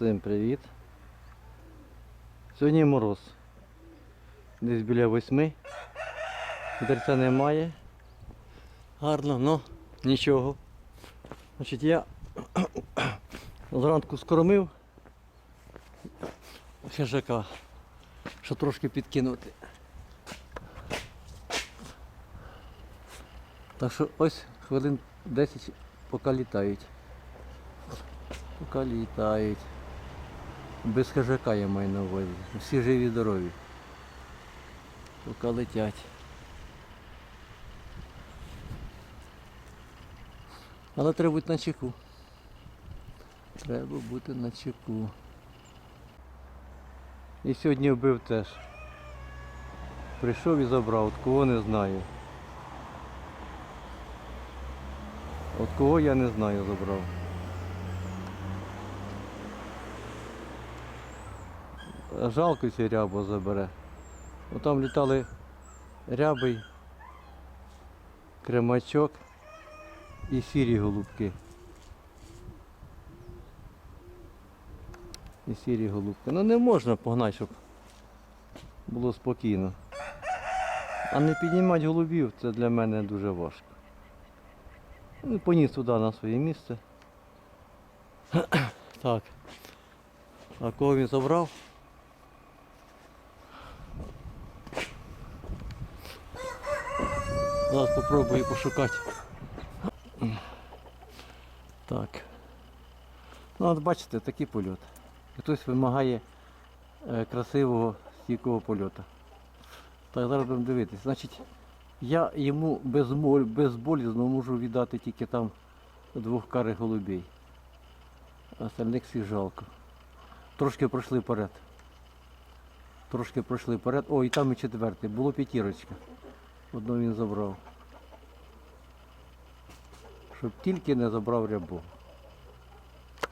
Всім привіт. Сьогодні мороз. Десь біля восьми. Вітерця немає. Гарно, ну нічого. Значить я зранку скормив хижака, щоб трошки підкинути. Так що ось хвилин 10 поки літають. Поки літають. Без хижака я маю на увазі. Всі живі здорові. Поки летять. Але треба бути на чеку. Треба бути на чеку. І сьогодні вбив теж. Прийшов і забрав, от кого не знаю. От кого я не знаю забрав. Жалко цей рябо забере. От там літали рябий, кремачок і сірі голубки. І сірі голубки. Ну не можна погнати, щоб було спокійно. А не піднімати голубів це для мене дуже важко. Ну, поніс туди на своє місце. Так. А кого він забрав? Зараз попробую пошукати. Так. Ну от бачите, такий польот. Хтось вимагає е, красивого стійкого польоту. Так, зараз будемо дивитися. Значить, я йому безболізно можу віддати тільки там двох карих голубей. Остальних всіх жалко. Трошки пройшли вперед. Трошки пройшли вперед. О, і там і четвертий. Було п'ятірочка. Одного він забрав. Щоб тільки не забрав рябу.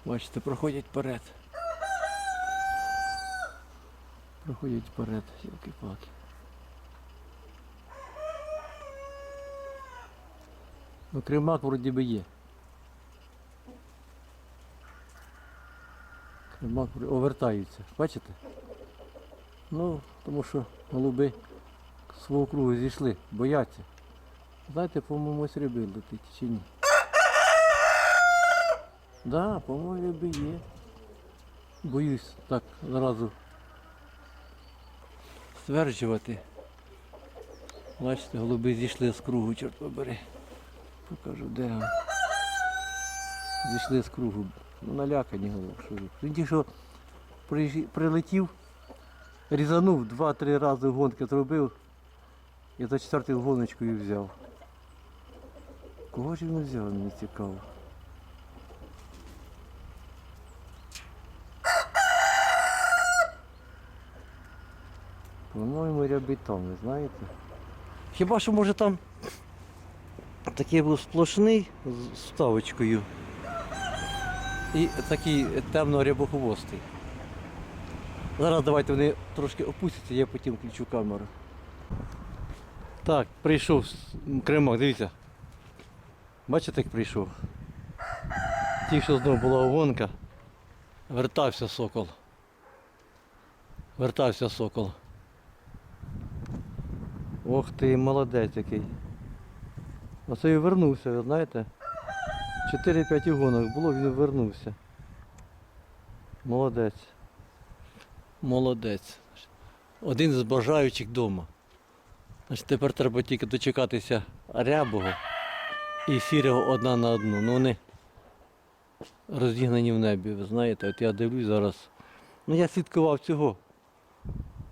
Бачите, проходять вперед. Проходять вперед, ялки-палки. Ну, кремак вроді би є. Вроді- овертаються. Бачите? Ну, тому що голуби свого кругу зійшли, бояться. Знаєте, по-моєму, ось риби летить чи ні? Да, по-моєму, риби є. Боюсь так зразу стверджувати. Бачите, голуби зійшли з кругу, чорт побери. Покажу, де вони. Зійшли з кругу. Ну, налякані голуб. Що. Він тільки що прилетів, різанув два-три рази гонки зробив і за четвертою гоночкою взяв. Кого ж він взяв, мені цікаво. По-моєму, рябітон, ви знаєте? Хіба що може там такий був сплошний з вставочкою і такий темно-рябохвостий. Зараз давайте вони трошки опустяться, я потім включу камеру. Так, прийшов кремак, дивіться. Бачите, як прийшов? Ті, що знову була гонка. Вертався сокол. Вертався сокол. Ох ти, молодець який. Оце і вернувся, ви знаєте. 4-5 гонок було, він вернувся. Молодець. Молодець. Один з бажаючих вдома. Значить, тепер треба тільки дочекатися рябого і сірого одна на одну. Ну вони розігнані в небі, ви знаєте, от я дивлюсь зараз. Ну я слідкував цього.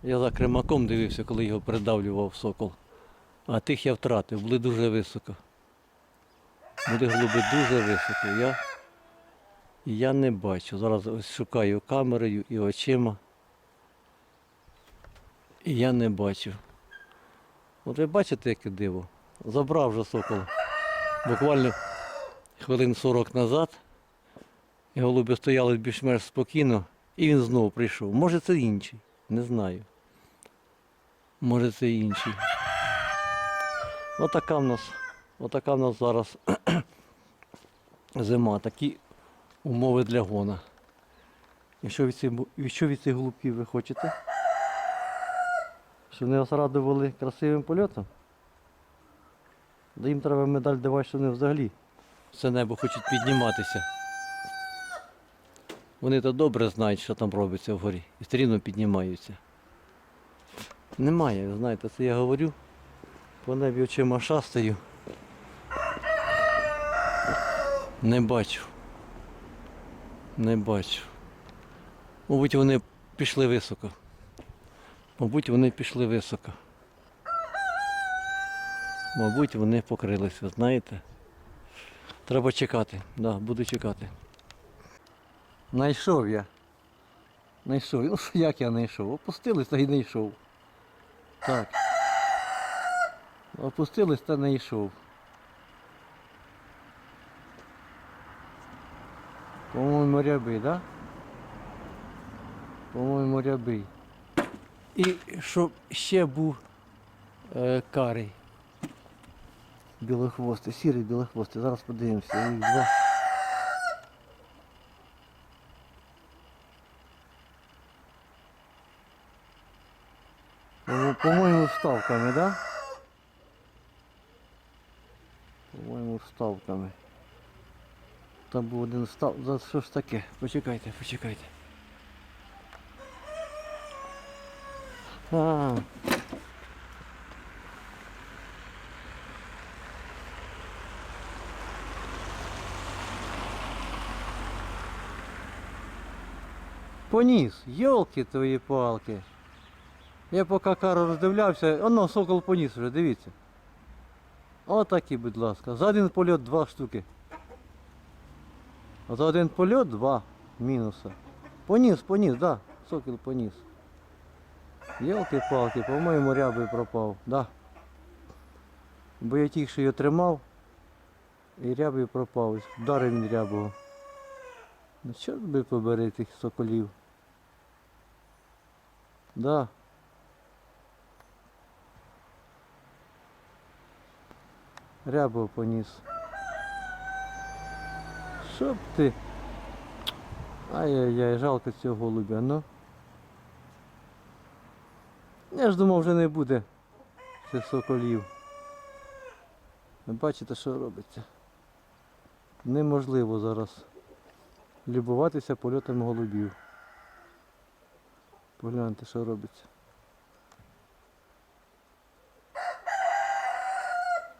Я за кремаком дивився, коли його придавлював сокол. А тих я втратив, були дуже високо. Були голуби дуже високо. Я, я не бачу. Зараз ось шукаю камерою і очима. І я не бачу. От ви бачите, яке диво? Забрав вже сокол. Буквально хвилин 40 назад. Голуби стояли більш-менш спокійно, і він знову прийшов. Може це інший, не знаю. Може це інший. Отака в нас, отака в нас зараз зима, такі умови для гона. І що від цих, що від цих голубків ви хочете? Щоб вони вас радували красивим польотом? Да їм треба медаль давати, що вони взагалі це небо хочуть підніматися. Вони то добре знають, що там робиться вгорі. І все рівно піднімаються. Немає, знаєте, це я говорю. По небі очима шастаю. Не бачу. Не бачу. Мабуть, вони пішли високо. Мабуть, вони пішли високо. Мабуть, вони покрились, ви знаєте. Треба чекати. Да, буду чекати. Найшов я. Найшов. Ну як я знайшов? Опустились та й не йшов. Так. Опустились та не йшов. По-моєму, рябий, да? По-моєму, рябий. І щоб ще був е, карий. Білохвостий, сірий білохвостий. Зараз подивимося. Їх два. По- По-моєму, вставками, да? По-моєму, вставками. Там був один став. За що ж таке? Почекайте, почекайте. А. Поніс, йолки твої палки. Я поки кару роздивлявся, оно сокол поніс вже, дивіться. Отакі, будь ласка. За один польот два штуки. За один польот два мінуса. Поніс, поніс, да. Сокіл поніс. Йолки-палки, по-моєму, рябий пропав, да. Бо я тільки що його тримав. І рябий пропав. Вдарив він рябого. Ну чорт би побери тих соколів. Да. Рябого поніс. Щоб ти. Ай-яй-яй, жалко цього голубя, ну. Я ж думав, вже не буде цих соколів. Бачите, що робиться. Неможливо зараз любуватися польотом голубів. Погляньте, що робиться.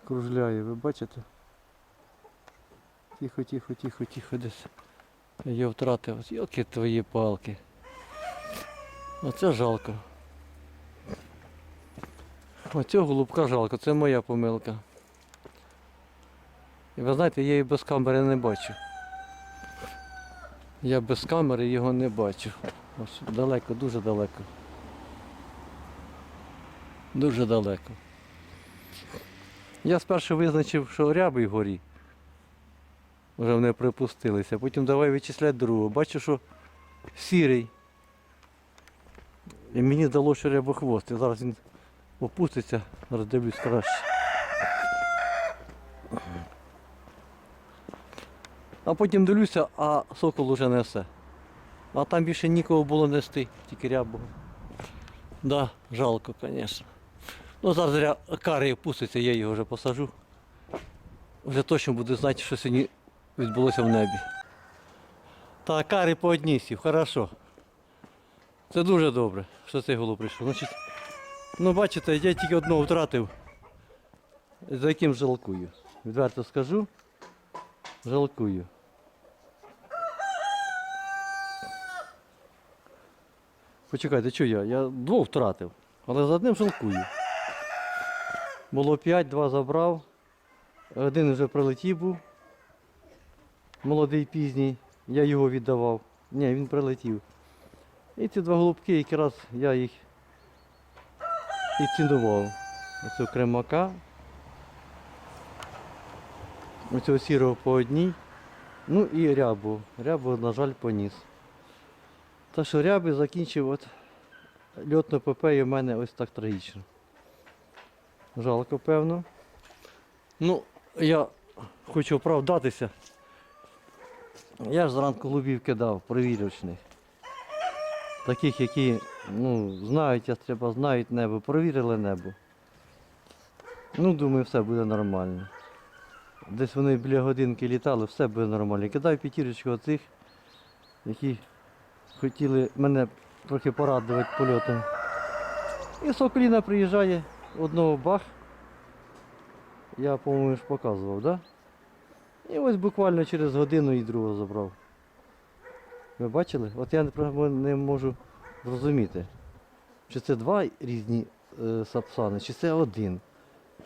Кружляє, ви бачите? Тихо, тихо, тихо, тихо десь. Я втратив. Йоки твої палки. Оце жалко. Оцього голубка жалко, це моя помилка. І ви знаєте, я її без камери не бачу. Я без камери його не бачу. Ось далеко, дуже далеко. Дуже далеко. Я спершу визначив, що рябий горі. Вже вони припустилися. Потім давай вичисляти другого. Бачу, що сірий. І мені здалося, що рябохвостий. Зараз він опуститься, роздивлюсь краще. А потім дивлюся, а сокол уже несе. А там більше нікого було нести, тільки рябого. Да, жалко, звісно. Ну ря... карий опуститься, я його вже посажу. Вже точно буду знати, що сьогодні відбулося в небі. Та карий по одній сів, хорошо. Це дуже добре, що цей голуб прийшов. Значить, ну бачите, я тільки одного втратив, за яким жалкую. Відверто скажу, жалкую. Почекайте, що я? Я двох втратив, але за одним жалкую. Було п'ять, два забрав. Один вже прилетів був. Молодий пізній. Я його віддавав. Ні, він прилетів. І ці два голубки, якраз я їх і цінував. Оцього кремака. Оцього сірого по одній. Ну і рябу. Рябу, на жаль, поніс. Та що ряби закінчив от льотну епопею в мене ось так трагічно. Жалко, певно. Ну, я хочу оправдатися. Я ж зранку голубів кидав, провірочних. таких, які ну, знають ястреба, знають небо, провірили небо. Ну, думаю, все буде нормально. Десь вони біля годинки літали, все буде нормально. Кидаю п'ятірочку оцих, які хотіли мене трохи порадувати польотом. І Соколіна приїжджає одного бах. Я, по-моєму, ж показував? Да? І ось буквально через годину і другого забрав. Ви бачили? От я не можу зрозуміти, чи це два різні е, сапсани, чи це один.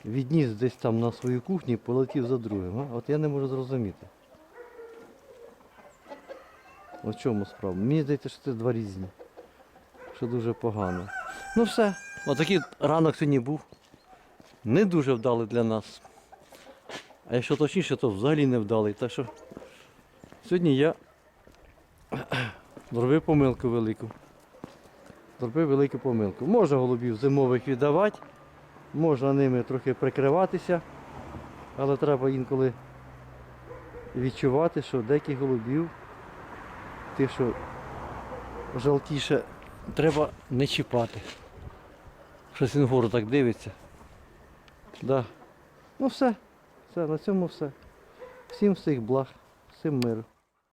Відніс десь там на свою кухню і полетів за другим. А? От я не можу зрозуміти. В чому справа? Мені здається, що це два різні. Що дуже погано. Ну все. Отакий ранок сьогодні був. Не дуже вдалий для нас. А якщо точніше, то взагалі не вдалий. Так що сьогодні я зробив помилку велику. Зробив велику помилку. Можна голубів зимових віддавати, можна ними трохи прикриватися, але треба інколи відчувати, що деяких голубів, тих, що жовтіше, треба не чіпати. Щось він вгору так дивиться. Да. Ну все, все, на цьому все. Всім всіх благ, всім миру.